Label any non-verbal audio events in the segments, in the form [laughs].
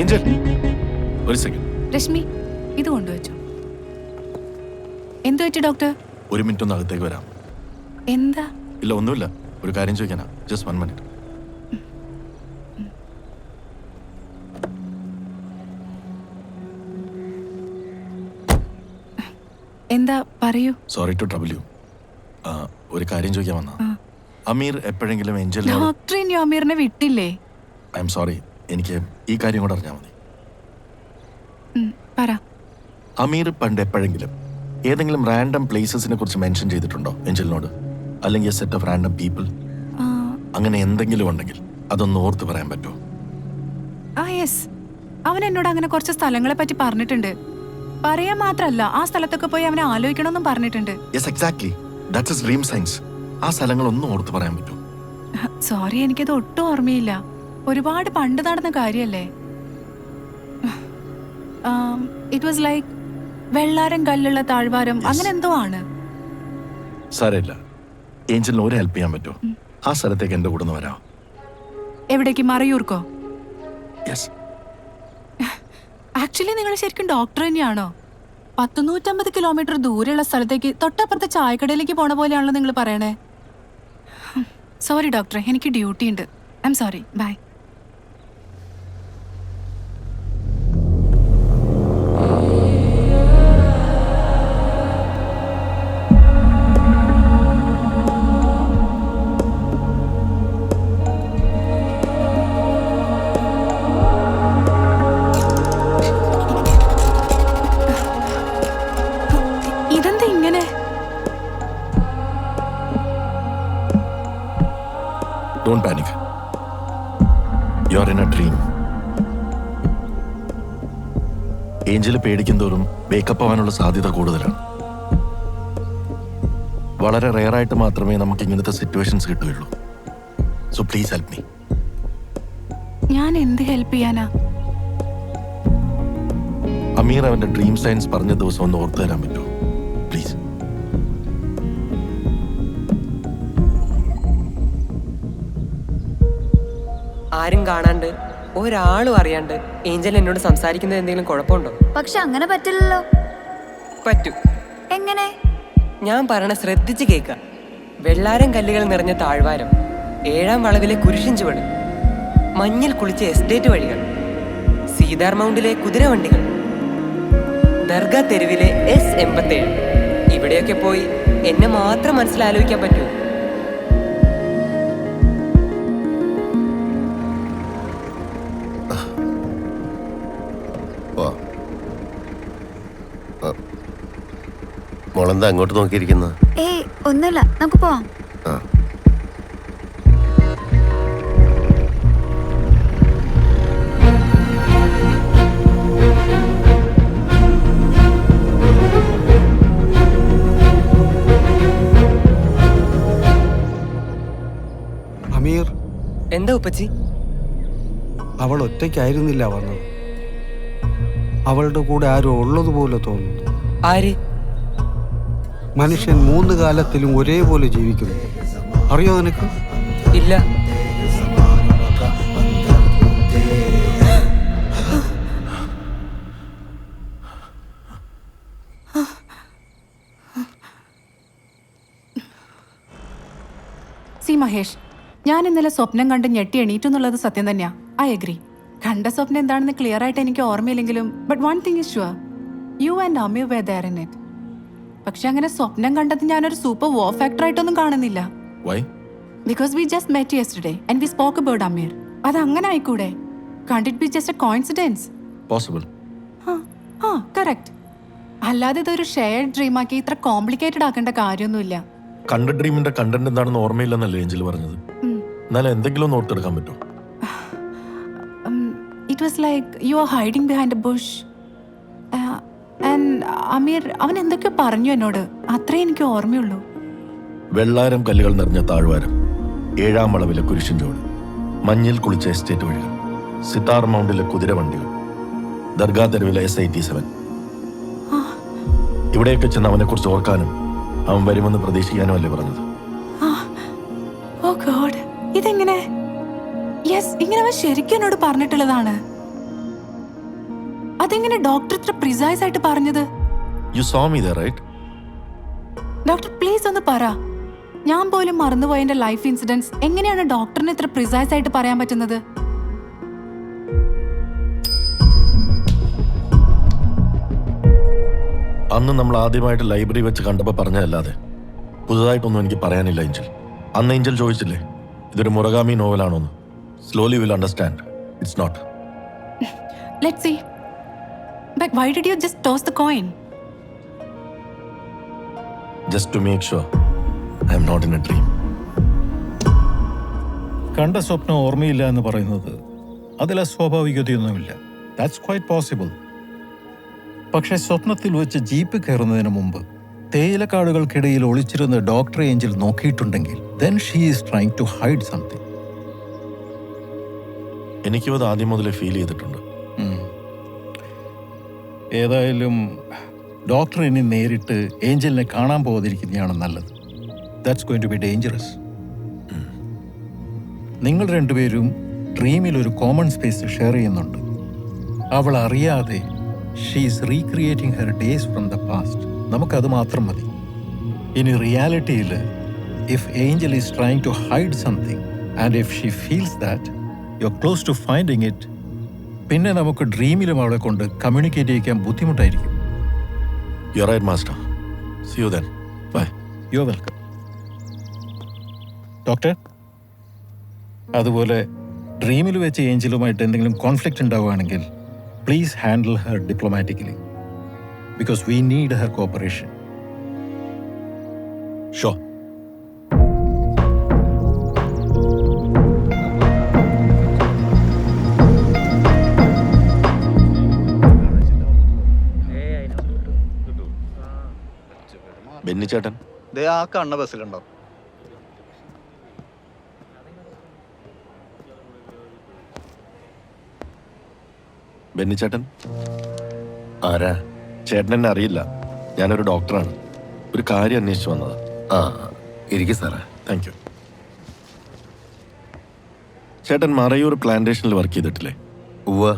Angel ഒരു second Rashmi ഇത് കൊണ്ടുവച്ചോ. എന്തു പറ്റി ഡോക്ടർ? ഒരു മിനിറ്റ് ഒന്ന് അകത്തേക്ക് വരാം. എന്താ? ഇല്ല ഒന്നുമില്ല. ഒരു കാര്യം ചോദിക്കാനാ. ജസ്റ്റ് വൺ മിനിറ്റ് എന്താ പറയൂ. സോറി ടു ട്രബിൾ യു ഒരു കാര്യം ചോദിക്കാൻ വന്നാ അമീർ എപ്പോഴെങ്കിലും ഏഞ്ചലിനോട് ഡോക്ടർ അമീറിനെ വിട്ടില്ലേ? ഐ എം സോറി എനിക്ക് ഈ കാര്യം കൂടെ അറിഞ്ഞാൽ മതി. പറ. അമീർ പണ്ട് എപ്പോഴെങ്കിലും ഏതെങ്കിലും റാൻഡം പ്ലേസസിനെ കുറിച്ച് മെൻഷൻ ചെയ്തിട്ടുണ്ടോ എഞ്ചലിനോട്? അല്ലെങ്കിൽ സെറ്റ് ഓഫ് റാൻഡം പീപ്പിൾ അങ്ങനെ എന്തെങ്കിലും ഉണ്ടെങ്കിൽ അതൊന്ന് ഓർത്ത് പറയാൻ പറ്റുമോ? ആ യെസ് അവൻ എന്നോട് അങ്ങനെ കുറച്ച് സ്ഥലങ്ങളെ പറ്റി പറഞ്ഞിട്ടുണ്ട്. പറയാൻ മാത്രല്ല ആ സ്ഥലത്തൊക്കെ പോയി അവനെ ആലോചിക്കണമെന്നും പറഞ്ഞിട്ടുണ്ട്. Yes exactly that's dream science ആ സ്ഥലങ്ങളൊന്നും ഓർത്ത് പറയാൻ പറ്റുമോ? [laughs] സോറി എനിക്കത് ഒട്ടും ഓർമ്മയില്ല. ഒരുപാട് പണ്ട് നടന്ന കാര്യല്ലേ? ഇറ്റ് വാസ് ലൈക്ക് വെള്ളാരം കല്ലുള്ള താഴ്വാരം അങ്ങനെ എന്തോ ആണ്. സാരമില്ല. ഏഞ്ചലിന് ഒരു ഹെൽപ്പ് ചെയ്യാൻ പറ്റുമോ? ആ സ്ഥലത്തേക്ക് എന്റെ കൂടെ വരാം. എവിടേക്ക്? മറയൂർക്കോ? ആക്ച്വലി നിങ്ങൾ ശരിക്കും ഡോക്ടർ തന്നെയാണോ? പത്തുനൂറ്റമ്പത് കിലോമീറ്റർ ദൂരെയുള്ള സ്ഥലത്തേക്ക് തൊട്ടപ്പുറത്തെ ചായക്കടയിലേക്ക് പോണ പോലെയാണല്ലോ നിങ്ങൾ പറയണേ. സോറി ഡോക്ടറെ എനിക്ക് ഡ്യൂട്ടി ഉണ്ട്. I am sorry bye don't panic. You're in a dream. Angel പേടിക്കും തോറും വേക്കപ്പ് ആവാനുള്ള സാധ്യത കൂടുതലാണ്. വളരെ റെയറായിട്ട് മാത്രമേ നമുക്ക് ഇങ്ങനത്തെ സിറ്റുവേഷൻസ് കിട്ടുകയുള്ളൂ. സോ പ്ലീസ് ഹെൽപ്പ് മീ ഞാൻ എന്ത് ഹെൽപ്പ് ചെയ്യാനാ? അമീർ അവന്റെ ഡ്രീം സയൻസ് പറഞ്ഞ ദിവസം ഒന്ന് ഓർത്തു തരാൻ പറ്റുമോ? ആരും കാണാണ്ട് ഒരാളും അറിയാണ്ട് ഏഞ്ചൽ എന്നോട് സംസാരിക്കുന്നത് എന്തെങ്കിലും കുഴപ്പമുണ്ടോ? പക്ഷെ അങ്ങനെ പറ്റില്ലല്ലോ. പറ്റൂ. എങ്ങനെ? ഞാൻ പറയണ ശ്രദ്ധിച്ച് കേൾക്കുക വെള്ളാരം കല്ലുകൾ നിറഞ്ഞ താഴ്വാരം ഏഴാം വളവിലെ കുരിശിൻ ചുവട് മഞ്ഞിൽ കുളിച്ച എസ്റ്റേറ്റ് വഴികൾ സീതാർ മൗണ്ടിലെ കുതിരവണ്ടികൾ ദർഗ തെരുവിലെ എസ് എൺപത്തേഴ്. ഇവിടെയൊക്കെ പോയി എന്നെ മാത്രം മനസ്സിലാലോചിക്കാൻ പറ്റൂ മോളെന്താ അങ്ങോട്ട് നോക്കിയിരിക്കുന്നത് ഏയ് ഒന്നുമില്ല. നമുക്ക് പോവാം. ആ. അമീർ എന്താ ഉപ്പച്ചി? അവൾ ഒറ്റയ്ക്കായിരുന്നില്ല വന്നത്. അവളുടെ കൂടെ ആരോ ഉള്ളതുപോലെ തോന്നുന്നു. ആര്? മനുഷ്യൻ മൂന്ന് കാലത്തിലും ഒരേപോലെ ജീവിക്കുന്നു. അറിയോ നിനക്ക്? ഇല്ല. സി മഹേഷ് ഞാൻ ഇന്നലെ സ്വപ്നം കണ്ട് ഞെട്ടി എണീറ്റു എന്നുള്ളത് സത്യം തന്നെയാ. ഐ അഗ്രി കണ്ട സ്വപ്നം എന്താണെന്ന് ക്ലിയർ ആയിട്ട് എനിക്ക് ഓർമ്മയില്ലെങ്കിലും but one thing is sure you and amma were there in it പക്ഷെ അങ്ങനെ സ്വപ്നം കണ്ടത് ഞാനൊരു സൂപ്പർ വോ ഫാക്ടർ ആയിട്ടൊന്നും കാണുന്നില്ല. Why because we just met yesterday and we spoke about Ameer അത് അങ്ങനെ ആയിക്കൂടെ? കണ്ടിട്ട് be just a coincidence possible ആ കറക്റ്റ് അല്ലാതെ ഇതൊരു ഷെയർഡ് ഡ്രീമാക്കി ഇത്ര കോംപ്ലിക്കേറ്റഡ് ആക്കേണ്ട കാര്യമൊന്നുമില്ല. കണ്ട ഡ്രീമിന്റെ കണ്ടന്റ് എന്താണെന്ന് ഓർമ്മയില്ലെന്നല്ലേ ഏഞ്ചൽ പറഞ്ഞത്. എന്നാലും എന്തെങ്കിലും ഒന്ന് ഓർത്തെടുക്കാൻ പറ്റുമോ? It was like you are hiding behind a bush Ameer അവൻ എന്തൊക്കെ പറഞ്ഞു എന്നോട്? അത്രേ എനിക്ക് ഓർമ്മയുള്ളൂ. വെള്ളാരം കല്ലുകൾ നിറഞ്ഞ താഴ്വാരം ഏഴാം വളവിലെ കുരിശിൻ ചോട് മഞ്ഞിൽ കുളിച്ച എസ്റ്റേറ്റ് വഴികൾ സിത്താർ മൗണ്ടിലെ കുതിരവണ്ടികൾ ദർഗാ തെരുവിലെ എസ് ഐ ടി സെവൻ ഇവിടെയൊക്കെ ചെന്ന് അവനെ കുറിച്ച് ഓർക്കാനും അവൻ വരുമെന്ന് പ്രതീക്ഷിക്കാനും അല്ലേ പറഞ്ഞത്? ഇതെങ്ങനെ? യെസ് ഇങ്ങനെ അവൻ ശരിക്കും എന്നോട് പറഞ്ഞിട്ടുള്ളതാണ്. അതെങ്ങനെ ഡോക്ടർ ഇത്ര പ്രിസൈസ് ആയിട്ട് പറഞ്ഞത്? You saw me the right doctor please ഒന്ന് പറ. ഞാൻ പോലും മറന്നുപോയ എന്റെ ലൈഫ് ഇൻസിഡൻസ് എങ്ങനെയാണ് ഡോക്ടറിന് ഇത്ര പ്രിസൈസ് ആയിട്ട് പറയാൻ പറ്റുന്നത്? അന്ന് നമ്മൾ ആദ്യമായിട്ട് ലൈബ്രറി വെച്ച് കണ്ടപ്പോൾ പറഞ്ഞതല്ലാതെ. പുതുതായിട്ടൊന്നും എനിക്ക് പറയാനില്ല എഞ്ചൽ അന്ന് എഞ്ചൽ ചോദിച്ചില്ലേ ഇതൊരു Murakami നോവലാണോന്ന് slowly will understand it's not let see but Why did you just toss the coin? Just to make sure I am not in a dream. കണ്ട സ്വപ്നം ഓർമ്മയില്ല എന്ന് പറയുന്നത് അതിൽ അസ്വാഭാവികതയൊന്നുമില്ല ദാറ്റ്സ് ക്വൈറ്റ് പോസിബിൾ പക്ഷെ സ്വപ്നത്തിൽ വെച്ച് ജീപ്പ് കയറുന്നതിന് മുമ്പ് തേയിലക്കാടുകൾക്കിടയിൽ ഒളിച്ചിരുന്ന doctor Angel നോക്കിയിട്ടുണ്ടെങ്കിൽ then she is trying to hide something എനിക്കും അത് ആദ്യം മുതലേ ഫീൽ ചെയ്തിട്ടുണ്ട് ഏതായാലും ഡോക്ടർ ഇനി നേരിട്ട് ഏഞ്ചലിനെ കാണാൻ പോകാതിരിക്കുന്നതാണ് നല്ലത്. That's going to be dangerous നിങ്ങൾ രണ്ടുപേരും ഡ്രീമിൽ ഒരു കോമൺ സ്പേസ് ഷെയർ ചെയ്യുന്നുണ്ട്. അവൾ അറിയാതെ she's recreating her days from the past നമുക്കത് മാത്രം മതി. ഇനി റിയാലിറ്റിയിൽ if Angel is trying to hide something and if she feels that you are close to finding it പിന്നെ നമുക്ക് ഡ്രീമിലും അവളെ കൊണ്ട് കമ്മ്യൂണിക്കേറ്റ് ചെയ്യിക്കാൻ ബുദ്ധിമുട്ടായിരിക്കും. You right master see you then bye you welcome doctor അതുപോലെ ഡ്രീമിൽ വെച്ച് ഏഞ്ചലുമായിട്ട് എന്തെങ്കിലും കോൺഫ്ലിക്റ്റ് ഉണ്ടാവുകയാണെങ്കിൽ please handle her diplomatically because we need her cooperation show ബെന്നിച്ചേട്ടൻ ദേ ആ കണ്ണ ബസ്സിലുണ്ടോ ബെന്നിച്ചേട്ടൻ ആരാ? ചേട്ടൻ എന്നെ അറിയില്ല. ഞാനൊരു ഡോക്ടറാണ്. ഒരു കാര്യം അന്വേഷിച്ചു വന്നത്. ആ ഇരിക്കും സാറേ. താങ്ക് യു ചേട്ടൻ മറയൂർ പ്ലാന്റേഷനിൽ വർക്ക് ചെയ്തിട്ടില്ലേ? ഉവ്വ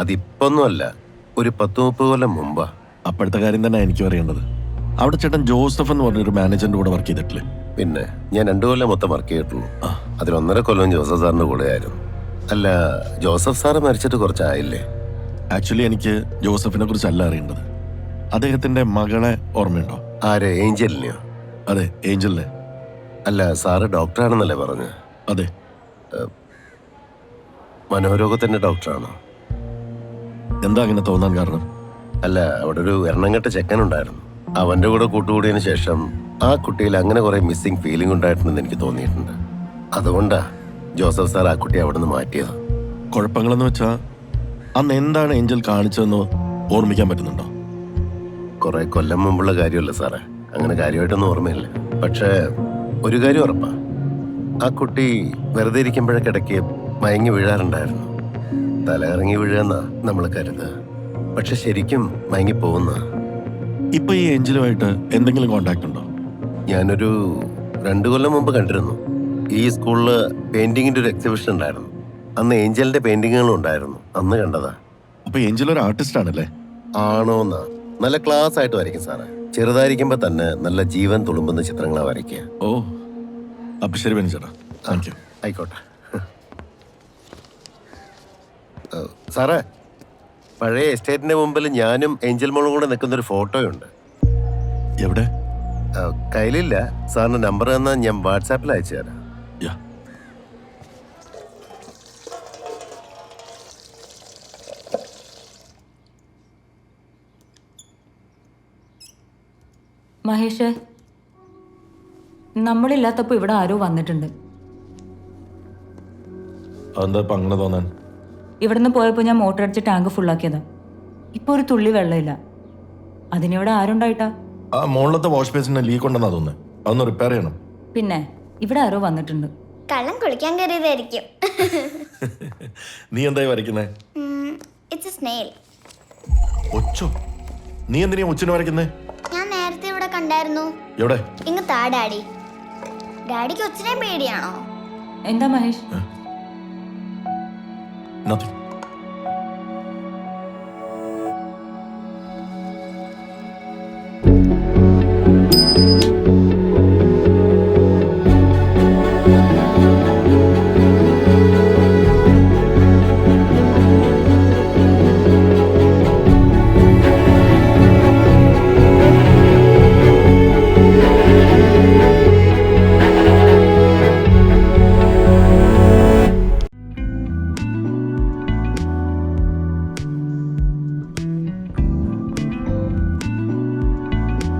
അതിപ്പൊന്നുമല്ല. ഒരു പത്ത് മുപ്പത് കൊല്ലം മുമ്പാ. അപ്പോഴത്തെ കാര്യം തന്നെ എനിക്കും അറിയേണ്ടത്. അവിടെ ചേട്ടൻ ജോസഫ് എന്ന് പറഞ്ഞൊരു മാനേജറിന്റെ കൂടെ വർക്ക് ചെയ്തിട്ടില്ലേ? പിന്നെ ഞാൻ രണ്ടു കൊല്ലം മൊത്തം വർക്ക് ചെയ്തിട്ടുള്ളൂ. അതിൽ ഒന്നര കൊല്ലം ജോസഫ് സാറിന്റെ കൂടെ ആയിരുന്നു. അല്ല ജോസഫ് സാറ് മരിച്ചിട്ട് കുറച്ചായില്ലേ? ആക്ച്വലി എനിക്ക് ജോസഫിനെ അല്ല അറിയേണ്ടത്. അദ്ദേഹത്തിന്റെ മകളെ ഓർമ്മയുണ്ടോ? ആരെ ഏഞ്ചലിനെയോ? അതെ ഏഞ്ചലിനെ. അല്ല സാറ് ഡോക്ടറാണെന്നല്ലേ പറഞ്ഞു? അതെ. മനോരോഗത്തിന്റെ ഡോക്ടറാണോ? എന്താ അങ്ങനെ തോന്നാൻ കാരണം? അല്ല അവിടെ ഒരു എണ്ണംകെട്ട ചെക്കനുണ്ടായിരുന്നു അവന്റെ കൂടെ കൂട്ടുകൂടിയതിന് ശേഷം ആ കുട്ടിയിൽ അങ്ങനെ കുറെ മിസ്സിംഗ് ഫീലിംഗ് ഉണ്ടായിട്ടുണ്ടെന്ന് എനിക്ക് തോന്നിയിട്ടുണ്ട്. അതുകൊണ്ടാ ജോസഫ് സാർ ആ കുട്ടിയെ അവിടെ നിന്ന് മാറ്റിയത്. കുഴപ്പങ്ങളെന്ന് വെച്ചാ അന്ന് എന്താണ് ഏഞ്ചൽ കാണിച്ചതെന്ന് ഓർമ്മിക്കാൻ പറ്റുന്നുണ്ടോ? കുറെ കൊല്ലം മുമ്പുള്ള കാര്യമല്ല സാറേ. അങ്ങനെ കാര്യമായിട്ടൊന്നും ഓർമ്മയില്ല. പക്ഷേ ഒരു കാര്യം ഉറപ്പാ. ആ കുട്ടി വെറുതെ ഇരിക്കുമ്പോഴൊക്കെ ഇടയ്ക്ക് മയങ്ങി വീഴാറുണ്ടായിരുന്നു. തലകറങ്ങി വീഴുന്ന നമ്മൾ കരുതുക. പക്ഷെ ശരിക്കും മയങ്ങി പോകുന്ന ഇപ്പൊ ഈ ഏഞ്ചലുമായിട്ട് എന്തെങ്കിലും കോണ്ടാക്ട് ഉണ്ടോ? ഞാനൊരു രണ്ടു കൊല്ലം മുമ്പ് കണ്ടിരുന്നു. ഈ സ്കൂളിൽ പെയിന്റിങ്ങിന്റെ ഒരു എക്സിബിഷൻ ഉണ്ടായിരുന്നു. അന്ന് ഏഞ്ചലിന്റെ പെയിന്റിങ്ങുകളും ഉണ്ടായിരുന്നു. അന്ന് കണ്ടതാ. അപ്പൊ ഏഞ്ചൽ ഒരു ആർട്ടിസ്റ്റ് ആണല്ലേ? ആണോന്നാ നല്ല ക്ലാസ് ആയിട്ട് വരയ്ക്കും സാറേ. ചെറുതായിരിക്കുമ്പോ തന്നെ നല്ല ജീവൻ തുളുമ്പുന്ന ചിത്രങ്ങളാണ് വരയ്ക്കുക. ഓ. അപ്പൊ ശരി ബെന്നിച്ചേട്ടാ താങ്ക് യു ആയിക്കോട്ടെ. സാറേ പഴയ എസ്റ്റേറ്റിന്റെ മുമ്പിൽ ഞാനും ഏഞ്ചൽ മോളും കൂടെ നിൽക്കുന്ന ഒരു ഫോട്ടോയുണ്ട്. എവിടെ? കയ്യിലില്ല. സാറിന്റെ നമ്പർ തന്നാൽ ഞാൻ വാട്സാപ്പിൽ അയച്ചു തരാം. യാ. മഹേഷ് നമ്മളില്ലാത്തപ്പോൾ ഇവിടെ ആരോ വന്നിട്ടുണ്ട്. അതെന്താ ഇപ്പൊ അങ്ങനെ തോന്നാൻ? ഇവിടുന്ന് പോയപ്പോൾ ഞാൻ മോട്ടർ അടിച്ച് ടാങ്ക് ഫുള്ളാക്കിയതാ ഇപ്പോൾ ഒരു തുള്ളി വെള്ളമില്ല. അതിനിവിടെ ആരുണ്ടായിട്ടാ? ആ മുകളിലത്തെ വാഷ് ലീക്ക് ഉണ്ടെന്നാ തോന്നുന്നത് അതൊന്ന് റിപ്പയർ ചെയ്യണം. പിന്നെ ഇവിടെ ആരോ വന്നിട്ടുണ്ട്. കള്ളം കുളിക്കാൻ കയറിയതായിരിക്കും നീ എന്തായി വരയ്ക്കുന്നേ? ഇറ്റ്സ് എ സ്നെയിൽ ഒച്ചോ? നീ എന്തിനാ ഒച്ചിനെ വരയ്ക്കുന്നേ? ഞാൻ നേരത്തെ ഇവിടെ കണ്ടായിരുന്നു. എവിടെ? ഇങ്ങ് താ ഡാഡി. ഡാഡിക്ക് ഒച്ചിനെ പേടിയാണോ? എന്താ മഹേഷ്? Nothing.